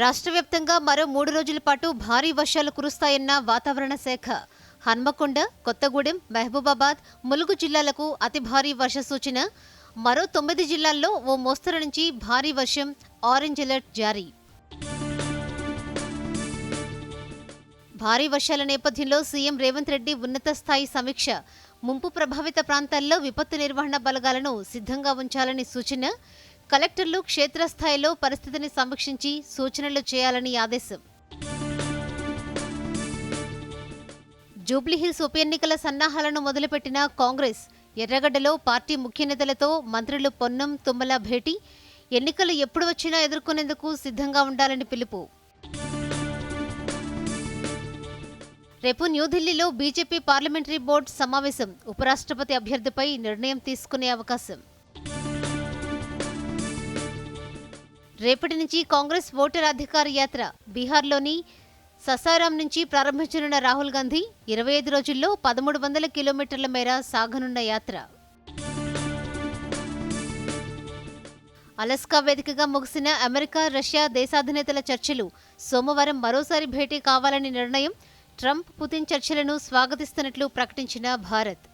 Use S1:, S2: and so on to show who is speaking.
S1: రాష్ట్ర వ్యాప్తంగా మరో మూడు రోజుల పాటు భారీ వర్షాలు కురుస్తాయన్న వాతావరణ శాఖ. హన్మకొండ కొత్తగూడెం మహబూబాబాద్ ములుగు జిల్లాలకు అతి భారీ వర్ష సూచన. మరో తొమ్మిది జిల్లాల్లో ఓ మోస్తరు నుంచి భారీ వర్షం ఆరెంజ్ అలర్ట్ జారీ. భారీ వర్షాల నేపథ్యంలో సీఎం రేవంత్ రెడ్డి ఉన్నత స్థాయి సమీక్ష. ముంపు ప్రభావిత ప్రాంతాల్లో విపత్తు నిర్వహణ బలగాలను సిద్ధంగా ఉంచాలని సూచన. కలెక్టర్లు క్షేత్రస్థాయిలో పరిస్థితిని సమీక్షించి సూచనలు చేయాలని ఆదేశం. జూబ్లీహిల్స్ ఉప ఎన్నికల సన్నాహాలను మొదలుపెట్టిన కాంగ్రెస్ ఎర్రగడ్డలో పార్టీ ముఖ్య నేతలతో మంత్రులు పొన్నం తుమ్మల భేటీ ఎన్నికలు ఎప్పుడు వచ్చినా ఎదుర్కొనేందుకు సిద్ధంగా ఉండాలని పిలుపు. రేపు న్యూఢిల్లీలో బీజేపీ పార్లమెంటరీ బోర్డు సమావేశం ఉపరాష్ట్రపతి అభ్యర్థిపై నిర్ణయం తీసుకునే అవకాశం. రేపటి నుంచి కాంగ్రెస్ ఓటర్ అధికార యాత్ర బీహార్లోని ససారాం నుంచి ప్రారంభించనున్న రాహుల్ గాంధీ ఇరవై ఐదు రోజుల్లో పదమూడు వందల కిలోమీటర్ల మేర సాగనున్న యాత్ర. అలస్కా వేదికగా ముగిసిన అమెరికా రష్యా దేశాధినేతల చర్చలు సోమవారం మరోసారి భేటీ కావాలని నిర్ణయం ట్రంప్ పుతిన్ చర్చలను స్వాగతిస్తున్నట్లు ప్రకటించిన భారత్.